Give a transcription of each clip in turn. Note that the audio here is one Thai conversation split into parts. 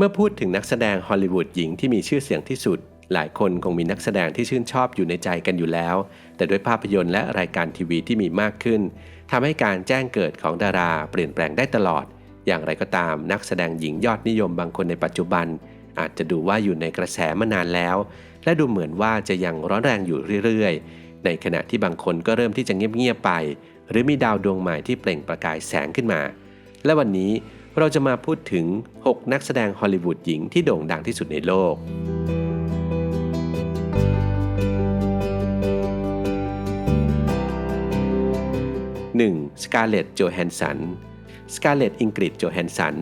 เมื่อพูดถึงนักแสดงฮอลลีวูดหญิงที่มีชื่อเสียงที่สุด หลายคนคงมีนักแสดงที่ชื่นชอบอยู่ในใจกันอยู่แล้ว แต่ด้วยภาพยนตร์และรายการทีวีที่มีมากขึ้นทำให้การแจ้งเกิดของดาราเปลี่ยนแปลงได้ตลอด อย่างไรก็ตาม นักแสดงหญิงยอดนิยมบางคนในปัจจุบัน อาจจะดูว่าอยู่ในกระแสมานานแล้ว และดูเหมือนว่าจะยังร้อนแรงอยู่เรื่อยๆ ในขณะที่บางคนก็เริ่มที่จะเงียบๆไป หรือมีดาวดวงใหม่ที่เปล่งประกายแสงขึ้นมา และวันนี้ เราจะมาพูดถึง 6 นักแสดงฮอลลีวูดหญิงที่โด่งดังที่สุดในโลก 1. สกาเลตโจแฮนสัน สกาเลตอิงกริดโจแฮนสัน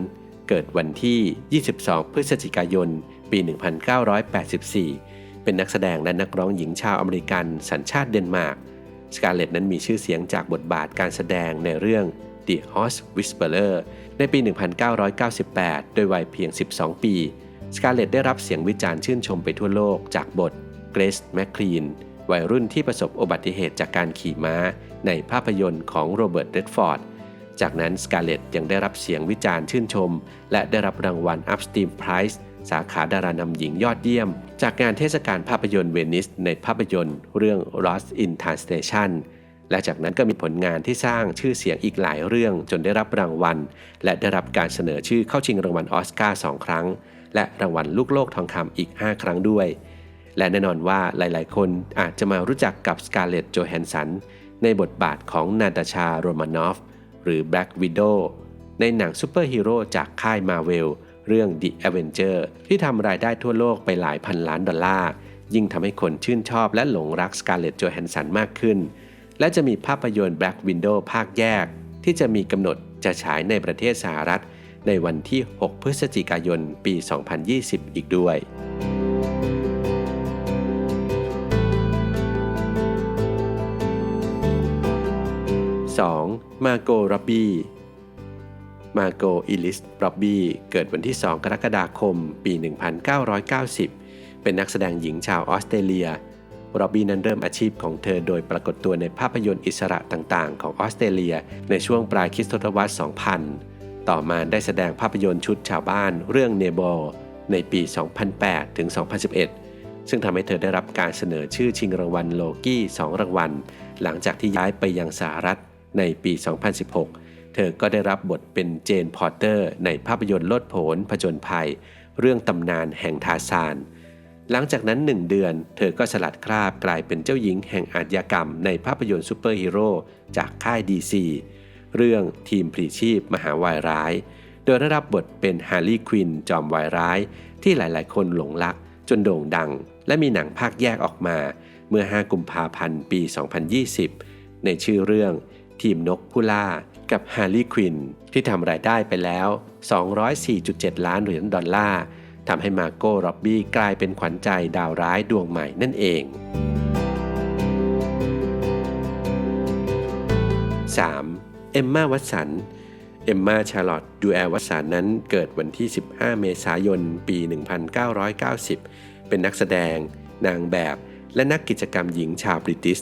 เกิดวันที่ 22 พฤศจิกายน ปี 1984 เป็นนักแสดงและนักร้องหญิงชาวอเมริกันสัญชาติเดนมาร์ก สกาเลตนั้นมีชื่อเสียงจากบทบาทการแสดงในเรื่อง The Horse Whisperer ในปี 1998 โดยวัยเพียง 12 ปี สกาเลตได้รับเสียงวิจารณ์ชื่นชมไปทั่วโลกจากบทเกรซแมคคลีนวัยรุ่นที่ประสบอุบัติเหตุจากการขี่ม้า ในภาพยนตร์ของโรเบิร์ตเรดฟอร์ด จากนั้นสกาเลตยังได้รับเสียงวิจารณ์ชื่นชม และได้รับรางวัลอัพสตีมไพรส์สาขาดารานำหญิงยอดเยี่ยม จากงานเทศกาลภาพยนตร์เวนิสในภาพยนตร์เรื่อง Lost in Translation และจากนั้นก็มีผลงานที่สร้างชื่อเสียงอีกหลายเรื่องจนได้รับรางวัล และได้รับการเสนอชื่อเข้าชิงรางวัลออสการ์สองครั้ง และรางวัลลูกโลกทองคำอีก 5 ครั้งด้วย และแน่นอนว่าหลายๆ คนอาจจะมารู้จักกับสกาเลตโจแฮนสันในบทบาทของนาตาชาโรมานอฟ หรือ Black Widow ในหนังซูเปอร์ฮีโร่จากค่ายมาเวลเรื่อง The Avenger ที่ทำรายได้ทั่วโลกไปหลายพันล้านดอลลาร์ ยิ่งทำให้คนชื่นชอบและหลงรักสกาเลตโจแฮนสันมากขึ้น และจะมีภาพยนตร์ Black Window ภาคแยก ที่จะมีกำหนดจะฉายในประเทศสหรัฐ ในวันที่ 6 พฤศจิกายน ปี 2020 อีกด้วย 2. มาโกร็อบบี้มาโกอิลิสร็อบบี้เกิดวันที่ 2 กรกฎาคม ปี 1990 เป็นนักแสดงหญิงชาวออสเตรเลีย โรบี้นั้นเริ่มอาชีพของเธอโดยปรากฏตัวในภาพยนตร์อิสระต่างๆ ของออสเตรเลีย ในช่วงปลายคริสตศตวรรษ 2000 ต่อมาได้แสดงภาพยนตร์ชุดชาวบ้านเรื่องเนโบในปี 2008 ถึง 2011 ซึ่งทำให้เธอได้รับการเสนอชื่อชิงรางวัลโลกี้ 2 รางวัล หลังจากที่ย้ายไปยังสหรัฐในปี 2016 เธอก็ได้รับบทเป็นเจนพอร์เตอร์ ในภาพยนตร์ลดผนผจญภัย เรื่องตำนานแห่งทาซาน หลังจากนั้นหนึ่งเดือน เธอก็สลัดคราบกลายเป็นเจ้าหญิงแห่งอาชญากรรมในภาพยนตร์ซูเปอร์ฮีโร่จากค่ายดีซีเรื่องทีมพลีชีพมหาวายร้าย โดยได้รับบทเป็นฮาร์ลีควินจอมวายร้าย ที่หลายๆ คนหลงรัก จนโด่งดัง และมีหนังภาคแยกออกมา เมื่อ 5 กุมภาพันธ์ปี 2020 ในชื่อเรื่อง ทีมนกผู้ล่ากับฮาร์ลีควินที่ทำรายได้ไปแล้ว 204.7 ล้านเหรียญดอลลาร์ ทำให้มาโก้ร็อบบี้กลายเป็นขวัญใจดาวร้ายดวงใหม่นั่นเอง 3. เอมมาวัตสัน เอมมาชาร์ลอตดูแอลวัตสันนั้นเกิดวันที่ 15 เมษายน ปี 1990 เป็นนักแสดง นางแบบ และนักกิจกรรมหญิงชาวบริติส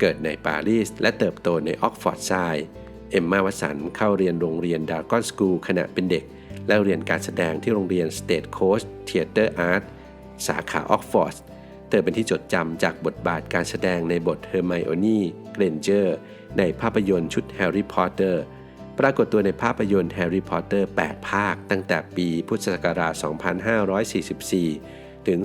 เกิดในปารีส และเติบโตในออกฟอร์ดไซด์เอมมาวัตสันเข้าเรียนโรงเรียนดาร์กอนสกูลขณะเป็นเด็ก และเรียนการแสดงที่โรงเรียน State Coast Theatre Art สาขาออกฟอร์ดเธอเป็นที่จดจำจากบทบาทการแสดงในบทเฮอร์ไมโอนีเกรนเจอร์ในภาพยนตร์ชุดแฮร์รี่พอตเตอร์ปรากฏตัวในภาพยนตร์แฮร์รี่พอตเตอร์ 8 ภาค ตั้งแต่ปีพุทธศักราช 2544 ถึง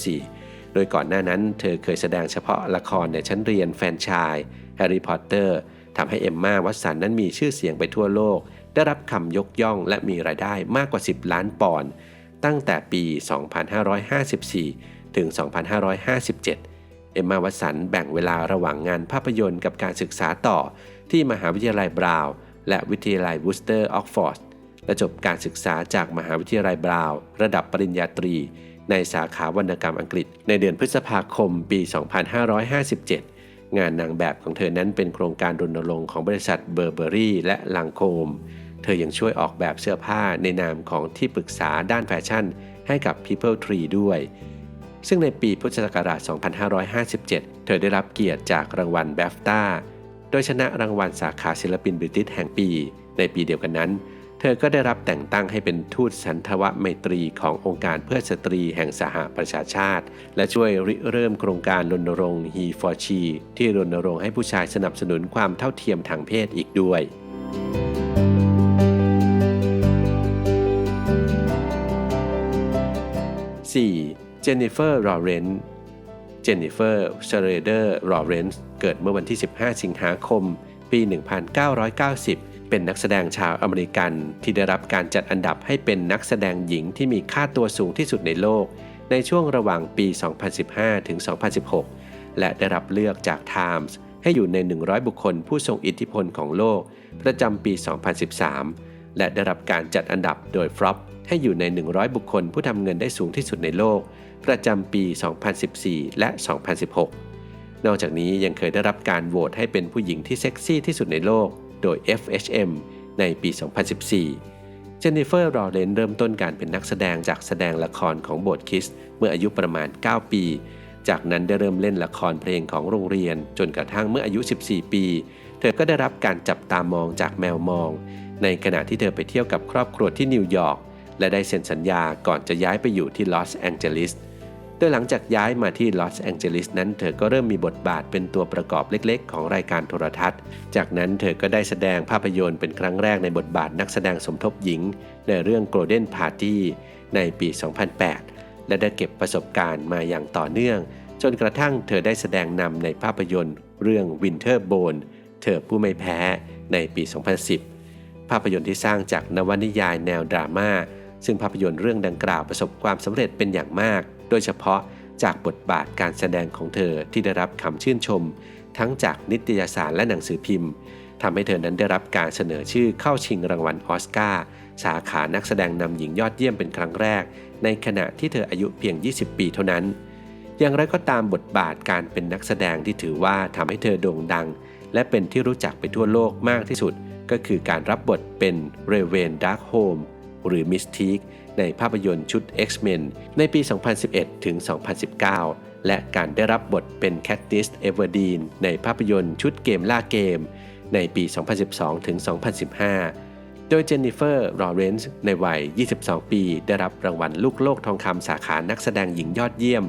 2554 โดยก่อนหน้านั้นเธอเคยแสดงเฉพาะละครในชั้นเรียนแฟนชายแฮร์รี่พอตเตอร์ทำให้เอมมาวัตสันนั้นมีชื่อเสียงไปทั่วโลก ได้รับคำยกย่องและมีรายได้มากกว่า 10 ล้านปอนด์ตั้งแต่ปี 2554 ถึง 2557 เอมมาวัสันแบ่งเวลาระหว่างงานภาพยนตร์กับการศึกษาต่อที่มหาวิทยาลัยบราวน์และวิทยาลัยวูสเตอร์ออกฟอร์ดและจบการศึกษาจากมหาวิทยาลัยบราวน์ระดับปริญญาตรี ในสาขาวรรณกรรมอังกฤษ ในเดือนพฤษภาคมปี 2557 งานนางแบบของเธอนั้นเป็นโครงการรณรงค์ของบริษัทเบอร์เบอรี่และลังโคม เธอยังช่วยออกแบบเสื้อผ้าในนามของที่ปรึกษาด้านแฟชั่นให้กับ People Tree ด้วย ซึ่งในปีพุทธศักราช 2557 เธอได้รับเกียรติจากรางวัลแบฟต้าโดยชนะรางวัลสาขาศิลปินบริติชแห่งปี ในปีเดียวกันนั้น เธอก็ได้รับแต่งตั้งให้เป็นทูตสันทวไมตรีขององค์การเพื่อสตรีแห่งสหประชาชาติ และช่วยริเริ่มโครงการรณรงค์ He for She ที่รณรงค์ให้ผู้ชายสนับสนุนความเท่าเทียมทางเพศอีกด้วย 4. เจนนิเฟอร์ ลอเรนซ์ เจนนิเฟอร์ เชเรเดอร์ ลอเรนซ์ เกิดเมื่อวันที่ 15 สิงหาคม ปี 1990 เป็นนักแสดงชาวอเมริกันที่ได้รับการจัดอันดับให้เป็นนักแสดงหญิงที่มีค่าตัวสูงที่สุดในโลก ในช่วงระหว่างปี 2015 ถึง 2016 และได้รับเลือกจาก Times ให้อยู่ใน 100 บุคคลผู้ทรงอิทธิพลของโลก ประจำปี 2013 และได้รับการจัดอันดับโดยฟรอปให้อยู่ใน 100 บุคคลผู้ทำเงินได้สูงที่สุดในโลก ประจำปี 2014 และ 2016 นอกจากนี้ยังเคยได้รับการโหวตให้เป็นผู้หญิงที่เซ็กซี่ที่สุดในโลก โดย FHM ในปี 2014 เจนนิเฟอร์รอเรนเริ่มต้นการเป็นนักแสดงจากแสดงละครของโบสคิส เมื่ออายุประมาณ 9 ปี จากนั้นได้เริ่มเล่นละครเพลงของโรงเรียน จนกระทั่งเมื่ออายุ 14 ปี เธอก็ได้รับการจับตามองจากแมวมอง ในขณะที่เธอไปเที่ยวกับครอบครัวที่นิวยอร์กและได้เซ็นสัญญาก่อนจะย้ายไปอยู่ที่ลอสแองเจลิส โดยหลังจากย้ายมาที่ลอสแองเจลิสนั้นเธอก็เริ่มมีบทบาทเป็นตัวประกอบเล็กๆ ของรายการโทรทัศน์ จากนั้นเธอก็ได้แสดงภาพยนตร์เป็นครั้งแรกในบทบาทนักแสดงสมทบหญิง ในเรื่อง Golden Party ในปี 2008 และได้เก็บประสบการณ์มาอย่างต่อเนื่อง จนกระทั่งเธอได้แสดงนำในภาพยนตร์ เรื่อง Winter Bone เธอผู้ไม่แพ้ในปี 2010 ภาพยนตร์ที่สร้างจากนวนิยายแนวดราม่าซึ่งภาพยนตร์เรื่องดังกล่าวประสบความสำเร็จเป็นอย่างมาก โดยเฉพาะจากบทบาทการแสดงของเธอที่ได้รับคำชื่นชม ทั้งจากนิตยสารและหนังสือพิมพ์ทำให้เธอนั้นได้รับการเสนอชื่อเข้าชิงรางวัลออสการ์สาขานักแสดงนำหญิงยอดเยี่ยมเป็นครั้งแรก ในขณะที่เธออายุเพียง 20 ปีเท่านั้น อย่างไรก็ตามบทบาทการเป็นนักแสดงที่ถือว่าทำให้เธอโด่งดัง และเป็นที่รู้จักไปทั่วโลกมากที่สุด ก็คือการรับบทเป็นเรเวนดาร์คโฮม หรือมิสทีกในภาพยนตร์ชุด X-Men ในปี 2011 ถึง 2019 และการได้รับบทเป็นแคทติสเอเวอร์ดีนในภาพยนตร์ชุดเกมล่าเกม ในปี 2012 ถึง 2015 โดยเจนนิเฟอร์ ลอเรนซ์ ในวัย 22 ปี ได้รับรางวัลลูกโลกทองคำสาขานักแสดงหญิงยอดเยี่ยม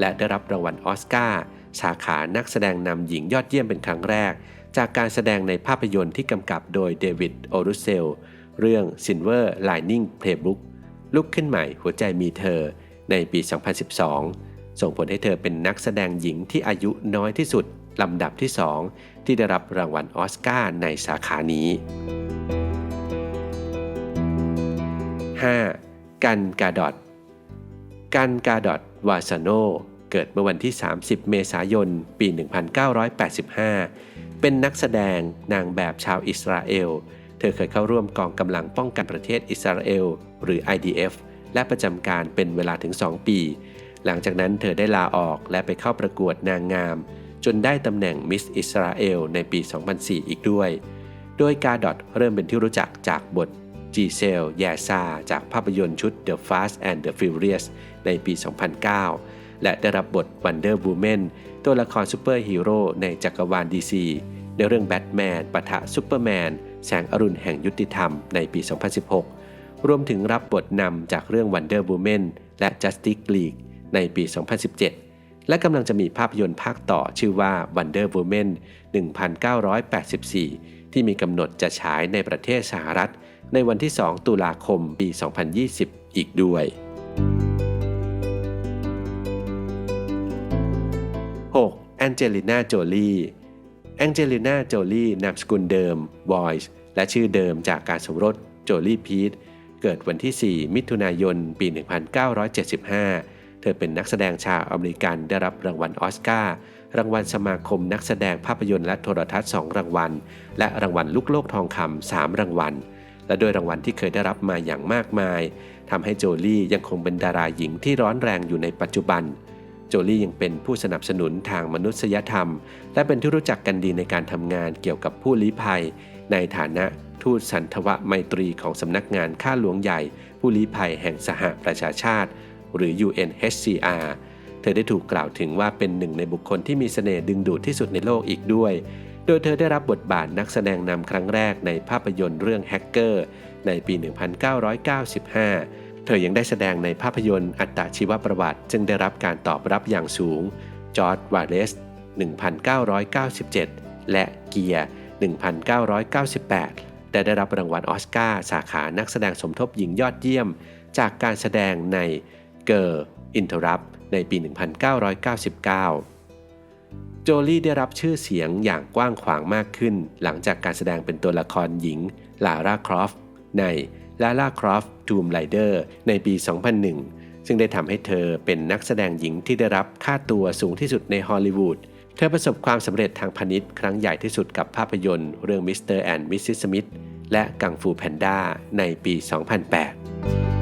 และได้รับรางวัลออสการ์สาขานักแสดงนำหญิงยอดเยี่ยมเป็นครั้งแรก จากการแสดงในภาพยนตร์ที่กำกับโดยเดวิด โอรุเซล เรื่อง Silver Lining Playbook ลุกขึ้นใหม่หัวใจมีเธอในปี 2012 ส่งผลให้เธอเป็นนักแสดงหญิงที่อายุน้อยที่สุดลำดับที่ 2 ที่ได้รับรางวัลออสการ์ในสาขานี้ 5. กันกาดอดกันกาดอดวาซาโนเกิดเมื่อวันที่ 30 เมษายน ปี 1985 เป็นนักแสดงนางแบบชาวอิสราเอล ธอเคยเข้าร่วมกองกำลังป้องกันประเทศอิสราเอล หรือ IDF และประจำการเป็นเวลาถึง 2 ปี หลังจากนั้นเธอได้ลาออกและไปเข้าประกวดนางงาม จนได้ตำแหน่งมิสอิสราเอลในปี 2004 อีกด้วย โดยกาดอตเริ่มเป็นที่รู้จักจากบทจีเซลแยซาจากภาพยนตร์ชุด The Fast and the Furious ในปี 2009 และได้รับบท Wonder Woman ตัวละครซูเปอร์ฮีโร่ในจักรวาลดีซีในเรื่องแบทแมนปะทะซูเปอร์แมน แสงอรุณแห่งยุติธรรมในปี 2016 รวมถึงรับบทนำจากเรื่อง Wonder Woman และ Justice League ในปี 2017 และกำลังจะมีภาพยนตร์ภาคต่อชื่อว่า Wonder Woman 1984 ที่มีกำหนดจะฉายในประเทศสหรัฐ ในวันที่ 2 ตุลาคมปี 2020 อีกด้วย 6. แองเจลิน่า โจลี แองเจลิน่าโจลี่นามสกุลเดิม Voice และชื่อเดิมจากการสมรสโจลี่พีทเกิดวันที่ 4 มิถุนายน ปี 1975 เธอเป็นนักแสดงชาวอเมริกันได้รับรางวัลออสการ์รางวัลสมาคมนักแสดงภาพยนตร์และโทรทัศน์ 2 รางวัล และรางวัลลูกโลกทองคำ3รางวัล และโดยรางวัลที่เคยได้รับมาอย่างมากมายทำให้โจลี่ยังคงเป็นดาราหญิงที่ร้อนแรงอยู่ในปัจจุบันโจลี่ยังเป็นผู้สนับสนุนทางมนุษยธรรม และเป็นที่รู้จักกันดีในการทำงานเกี่ยวกับผู้ลี้ภัย ในฐานะทูตสันทวไมตรีของสำนักงานข้าหลวงใหญ่ ผู้ลี้ภัยแห่งสหประชาชาติ หรือ UNHCR เธอได้ถูกกล่าวถึงว่าเป็นหนึ่งในบุคคลที่มีเสน่ห์ดึงดูดที่สุดในโลกอีกด้วย โดยเธอได้รับบทบาทนักแสดงนำครั้งแรกในภาพยนตร์เรื่องแฮกเกอร์ในปี 1995 เธอยังได้แสดงในภาพยนตร์อัตชีวประวัติจึงได้รับการตอบรับอย่างสูง จอร์ดวาเลส 1997 และเกียร์ 1998 แต่ได้รับรางวัลออสการ์สาขานักแสดงสมทบหญิงยอดเยี่ยม จากการแสดงในเกอร์อินเทอรัพในปี 1999 โจลี่ได้รับชื่อเสียงอย่างกว้างขวางมากขึ้น หลังจากการแสดงเป็นตัวละครหญิงลาร่าครอฟใน ลาร่าครอฟทูมไลเดอร์ในปี 2001 ซึ่งได้ทำให้เธอเป็นนักแสดงหญิงที่ได้รับค่าตัวสูงที่สุดในฮอลลีวูด เธอประสบความสำเร็จทางพาณิชย์ครั้งใหญ่ที่สุดกับภาพยนตร์ เรื่องมิสเตอร์แอนด์มิสซิสสมิธและกังฟูแพนด้าในปี 2008